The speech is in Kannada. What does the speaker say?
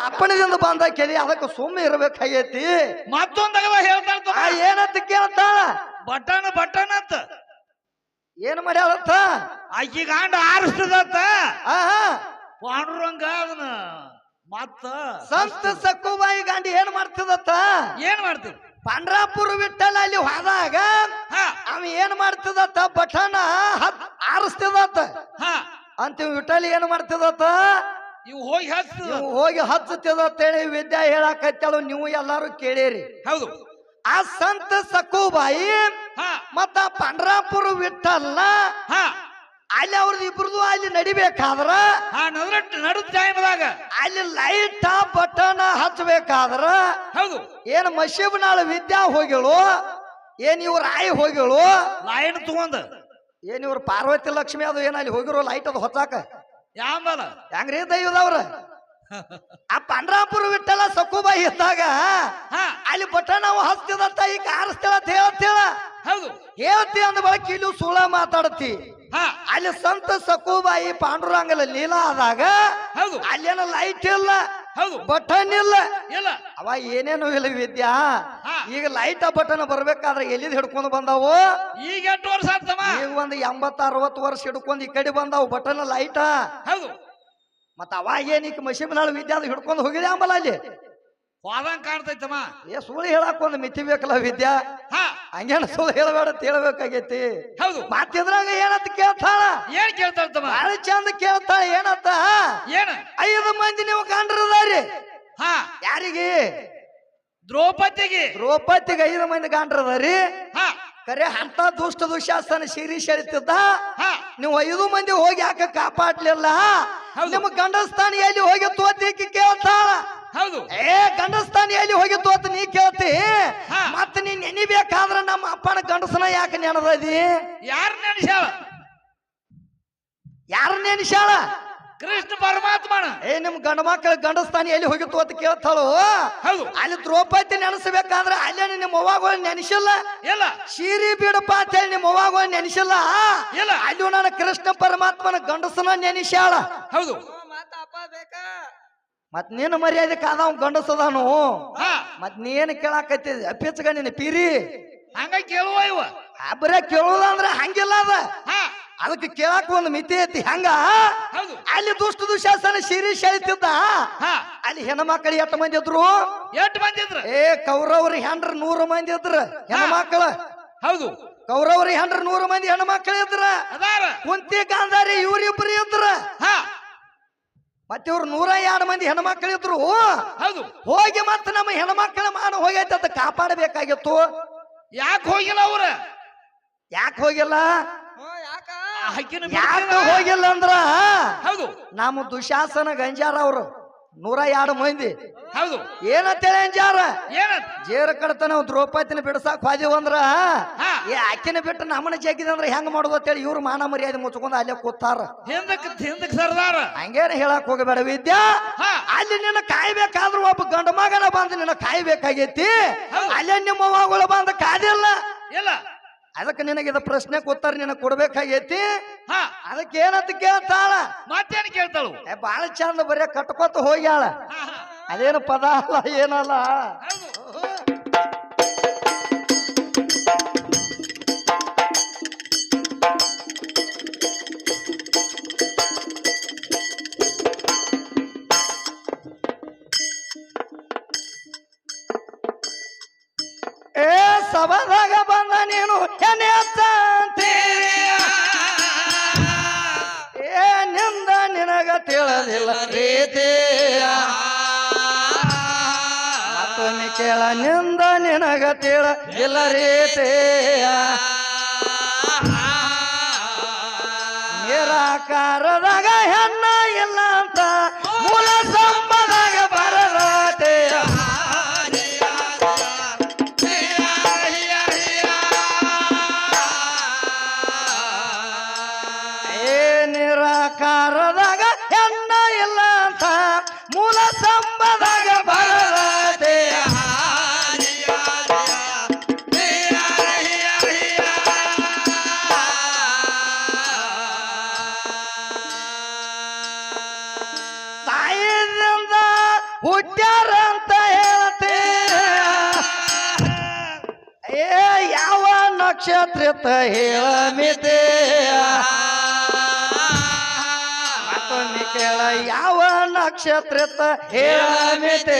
ಅಪ್ಪಣದಿಂದ ಬಂದ ಕೆಲಿ ಅದಕ್ಕೆ ಸುಮ್ಮನೆ ಇರ್ಬೇಕಾಗೈತಿ. ಮತ್ತೊಂದಾಗ ಹೇಳ್ತಾಳ ಆ ಏನಂತ ಕೇಳ್ತಾಳ? ಬಟನ್ ಬಟನ್ ಅಂತ. ಏನ್ ಮಾಡ್ಯಾಳತ್ತ ಆಕಿ ಗಾಂಡ ಆರಿಸ್ತದತ್ತ. ಪಾಂಡುರಂಗ ಅದನ್ನ. ಮತ್ತ? ಸಂತ ಸಕ್ಕುಬಾಯಿ ಗಾಂಡಿ ಏನ್ ಮಾಡ್ತದತ್ತ ಏನ್ ಮಾಡ್ತೀವಿ ಪಂಡ್ರಾಪುರ ಬಿಟ್ಟಲ್ಲ ಅಲ್ಲಿ ಹೋದಾಗ ಹಾ. ಅವ ಏನ್ ಮಾಡ್ತದತ್ತ ಬಟನ ಆರಿಸ್ತದತ್ತ ಹಾ. ಅಂತ ವಿಠಲ್ ಏನ್ ಮಾಡ್ತದತ್ತ ಇವು ಹೋಗಿ ಹತ್ತು. ನೀವು ಹೋಗಿ ಅಂತೇಳಿ ವಿದ್ಯಾ ಹೇಳಾಕತ್ತೇಳು ನೀವು ಎಲ್ಲಾರು ಕೇಳಿರಿ. ಹೌದು. ಆ ಸಂತ ಸಕ್ಕುಬಾಯಿ ಹಾ. ಮತ್ತ ಪಂಡ್ರಾಪುರ ವಿಠಲ್ಲ ಹಾ. ಅಲ್ಲಿ ಅವ್ರದ್ದು ಇಬ್ರದು ಅಲ್ಲಿ ನಡಿಬೇಕಾದ್ರ ಹಾ ನಡು ಟೈಮ್ದಾಗ ಅಲ್ಲಿ ಲೈಟ್ ಬಟನ್ ಹಚ್ಚಬೇಕಾದ್ರ ಹೌದು. ಏನ್ ಮಶೀಬ್ನಾಳ ವಿದ್ಯಾ ಹೋಗಿಳು ಏನ್ ಇವ್ರ ಆಯಿ ಹೋಗಿಳು ಲೈನ್ ತಗೊಂಡ. ಏನ್ ಇವ್ರ ಪಾರ್ವತಿ ಲಕ್ಷ್ಮಿ ಅದು ಏನ್ ಅಲ್ಲಿ ಹೋಗಿರೋ ಲೈಟ್ ಅದು ಹೊತ್ತಾಕ? ಯಾಂಬಲ? ಹೆಂಗ್ರಿ ದೈವದವ್ರ? ಆ ಪಂಡ್ರಾಪುರ ಬಿಟ್ಟಲ್ಲ ಸಕ್ಕುಬಾಯಿ ಇದ್ದಾಗ ಹಾ. ಅಲ್ಲಿ ಬಟನ್ ನಾವು ಹಸ್ತಿದಂತ ಈಗ ಆರಿಸ್ತೇಳ ಅಂತ ಹೇಳ್ತೇಳ ಹೌದು. ಹೇಳ್ತಿ ಅಂದ ಬಳಕ ಇಲ್ಲಿ ಸುಳ ಮಾತಾಡ್ತಿ. ಅಲ್ಲಿ ಸಂತ ಸಕುಬಾಯಿ ಪಾಂಡುರಂಗಲ ಲೀಲಾ ಆದಾಗ ಹೌದು. ಅಲ್ಲೇನ ಲೈಟ್ ಇಲ್ಲ. ಹೌದು. ಬಟನ್ ಇಲ್ಲ. ಇಲ್ಲ. ಅವ ಏನೇನು ಇಲ್ಲ ವಿದ್ಯಾ. ಈಗ ಲೈಟ್ ಬಟನ್ ಬರ್ಬೇಕಾದ್ರೆ ಎಲ್ಲಿದ್ ಹಿಡ್ಕೊಂಡು ಬಂದಾವು? ಈಗ ಎಷ್ಟು ವರ್ಷ ಆಯ್ತಮ್ಮ? ಈಗ ಒಂದು ಎಂಬತ್ತ ಅರವತ್ತು ವರ್ಷ ಹಿಡ್ಕೊಂಡು ಈ ಕಡೆ ಬಂದಾವು ಬಟನ್ ಲೈಟ್ ಹೌದು. ಮತ್ತ ಅವಾಗ ಮಷೀನ್ ಮಶೀಬ್ನಾಳ ವಿದ್ಯಾದ ಹಿಡ್ಕೊಂಡು ಹೋಗಿದೆ ಅಂಬಲ್ಲ ಅಲ್ಲಿ? ಹೋದಂಗ್ ಕಾಣ್ತೈತಮ್ಮ. ಏ ಸುಳ್ಳು ಹೇಳಕ್ ಒಂದು ಮಿತಿ ಬೇಕಲ್ಲ ವಿದ್ಯಾ? ಹಾ. ಹಂಗೇನ ಸುಳ್ಳು ಹೇಳಬೇಡ ಅಂತ ಹೇಳ್ಬೇಕಾಗೈತಿ. ಹೌದು. ಮತ್ತಿದ್ರಾಗ ಏನಂತ ಕೇಳ್ತಾಳ? ಏನ್ ಕೇಳ್ತಾಳ್ತಮ್ಮ? ಅಳ ಚಂದ ಕೇಳ್ತಾಳ ಏನಂತ? ಏನು? ಐದು ಮಂದಿ ನೀವು ಗಂಡ್ರದಾರಿ ಹಾ. ಯಾರಿಗೆ? ದ್ರೌಪದಿಗೆ. ದ್ರೌಪದಿಗೆ ಐದು ಮಂದಿ ಗಂಡ್ರದಾರಿ ಹಾ. ಕರೆ ಅಂತ ದುಷ್ಟ ದುಶಾಸನ ಶಿರೀಶ್ ಹೇಳ್ತಿದ್ದ ಹಾ. ನೀವು ಐದು ಮಂದಿ ಹೋಗಿ ಯಾಕೆ ಕಾಪಾಡ್ಲಿಲ್ಲ. ನಿಮ್ಮ ಗಂಡಸ್ಥಾನ ಎಲ್ಲಿ ಹೋಗಿ ತೋತಿ ಕೇಳ್ತಾಳ? ಹೌದು. ಏ ಗಂಡಸ್ತಾನಿ ಎಲ್ಲಿ ಹೋಗಿತ್ತು ಅಂತ ನೀ ಕೇಳ್ತಿ? ಹಾ. ಮತ್ತ ನೀ ನೆನಿಬೇಕಾದ್ರ ನಮ್ಮ ಅಪ್ಪನ ಗಂಡಸನ ಯಾಕೆ ನೆನದಿ ಯಾರ ನೆನ್ಸ್ಯಾಳ ಯಾರ ನೆನಿಶಾಳ ಕೃಷ್ಣ ಪರಮಾತ್ಮನ. ಏ ನಿಮ್ ಗಂಡ ಮಕ್ಕಳ ಗಂಡಸ್ಥಾನ ಎಲ್ಲಿ ಹೋಗಿತ್ತು ಅಂತ ಕೇಳ್ತಾಳು? ಹೌದು. ಅಲ್ಲಿ ದ್ರೌಪದಿ ನೆನೆಸ್ಬೇಕಾದ್ರೆ ಅಲ್ಲೇ ನಿಮ್ಮ ಅವ್ವಾಗಳು ನೆನೆಸಿಲ್ಲ? ಇಲ್ಲ. ಶೀರಿ ಬಿಡಪ್ಪ ಅಂತ ಹೇಳಿ ನಿಮ್ಮ ಅವ್ವಾಗಳು ನೆನೆಸಿಲ್ಲ? ಇಲ್ಲ. ಅಲ್ಲಿ ನನ್ನ ಕೃಷ್ಣ ಪರಮಾತ್ಮನ ಗಂಡಸನ ನೆನೆಸ್ಯಾಳ? ಹೌದು. ಮತ್ ನೀನು ಮರ್ಯಾದೆ ಕಾದವ್ ಗಂಡಸದಾನು? ಹಾ. ಮತ್ ನೀನು ಕೇಳಾಕೈತಿ ಅಪ್ಪಿಚ್ಗ ನಿನ್ನ ಪೀರಿ? ಹಂಗ ಕೇಳುವ ಇವ. ಬರೇ ಕೇಳೋದ ಅಂದ್ರೆ ಹಂಗಿಲ್ಲ ಅದ. ಹಾ. ಅದಕ್ಕೆ ಕೇಳಾಕ ಒಂದು ಮಿತಿ ಐತಿ. ಹಂಗ? ಅಲ್ಲಿ ದುಷ್ಟ ದುಶಾಸನ ಶಿರೀಶ್ ಹೇಳ್ತಿದ್ದ. ಹಾ. ಅಲ್ಲಿ ಹೆಣ್ಮಕ್ಳು ಎಷ್ಟು ಮಂದಿ ಇದ್ರು? ಎಷ್ಟು ಮಂದಿ ಇದ್ರು? ಏ ಕೌರವ್ರ ಹೆಂಡ್ರ ನೂರು ಮಂದಿ ಇದ್ರ ಹೆಣ್ಮಕ್ಳು. ಹೌದು. ಕೌರವ್ರ ಹೆಂಡ್ರ ನೂರು ಮಂದಿ ಹೆಣ್ಮಕ್ಳು ಇದ್ರ. ಕುಂತಿ ಗಾಂಧಾರಿ ಇವ್ರಿಬ್ರು ಇದ್ರ. ಹಾ. ಮತ್ತೆ ಇವ್ರು ನೂರ ಎರಡು ಮಂದಿ ಹೆಣ್ಮಕ್ಳು ಇದ್ರು. ಹೌದು. ಹೋಗಿ ಮತ್ತೆ ನಮ್ಮ ಹೆಣ್ಮಕ್ಳ ಮಾನ ಹೋಗೈತೆ ಅಂತ ಕಾಪಾಡಬೇಕಾಗಿತ್ತು. ಯಾಕೆ ಹೋಗಿಲ್ಲ ಅವ್ರ? ಯಾಕೆ ಹೋಗಿಲ್ಲ? ಯಾಕೆ? ಹೋಗಿಲ್ಲ ಅಂದ್ರ ಹೌದು. ನಮ್ಮ ದುಶಾಸನ ಗಂಜಾರ ಅವ್ರು. ನೂರ ಎರಡು ಮಂದಿ. ಹೌದು. ಏನಂತೇಳಿ ಅಂಜಾರ? ಏನ ಜೇರ ಕಡತ ನಾವು ದ್ರೌಪದಿನ ಬಿಡಸಾಕ್ ಹೋದಿವ ಅಂದ್ರ ಏ ಅಕ್ಕಿನ ಬಿಟ್ಟು ನಮ್ಮನ ಜಗ್ಗಿದ ಅಂದ್ರೆ ಹೆಂಗ್ ಮಾಡುದು ಅಂತೇಳಿ ಇವ್ರು ಮಾನ ಮರ್ಯಾದೆ ಮುಚ್ಕೊಂಡು ಅಲ್ಲೇ ಕೂತಾರ. ಹಿಂದಕ್ ಹಿಂದಕ್ ಸರ್ದಾರ. ಹಂಗೇನ ಹೇಳಕ್ ಹೋಗಬೇಡ ವಿದ್ಯಾ. ಅಲ್ಲಿ ನಿನ್ನ ಕಾಯ್ಬೇಕಾದ್ರೂ ಒಬ್ಬ ಗಂಡ ಮಗನ ಬಂದು ನಿನ್ನ ಕಾಯ್ಬೇಕಾಗೈತಿ. ಅಲ್ಲೇ ನಿಮ್ಮ ಅವ್ವಗಳು ಬಂದ ಕಾದಿಲ್ಲ. ಇಲ್ಲ. ಅದಕ್ಕೆ ನಿನಗೆ ನಿನಗಿದ ಪ್ರಶ್ನೆ ಕೊತ್ತಾರ ನಿನಗೆ ಕೊಡ್ಬೇಕಾಗೈತಿ? ಹಾ. ಅದಕ್ಕೆ ಏನಂತ ಕೇಳ್ತಾಳ? ಮತ್ತೇನ್ ಕೇಳ್ತಾಳು? ಏ ಬಾಳ ಚಂದ ಬರೀ ಕಟ್ಕೊತ ಹೋಗ್ಯಾಳ. ಅದೇನು ಪದ ಅಲ್ಲ ಏನಲ್ಲ. ನೀನು ಎನೆ ಹಚ್ಚಂತಿ. ಏ ನಿಂದ ನಿನಗ ರೀತಿಯ ಕೇಳ ನಿಂದ ನಿನಗ ತಿಳಿದಿಲ್ಲ ರೀತಿಯ ನಿರಾಕಾರದಾಗ ಹೆಣ್ಣ ಯಾವ ನಕ್ಷತ್ರ ಹೇಳಮಿದೆ ಮತ್ತೊಮ್ಮೆ ಕೇಳ ಯಾವ ನಕ್ಷತ್ರ ಹೇಳಮಿದೆ ಶಿವ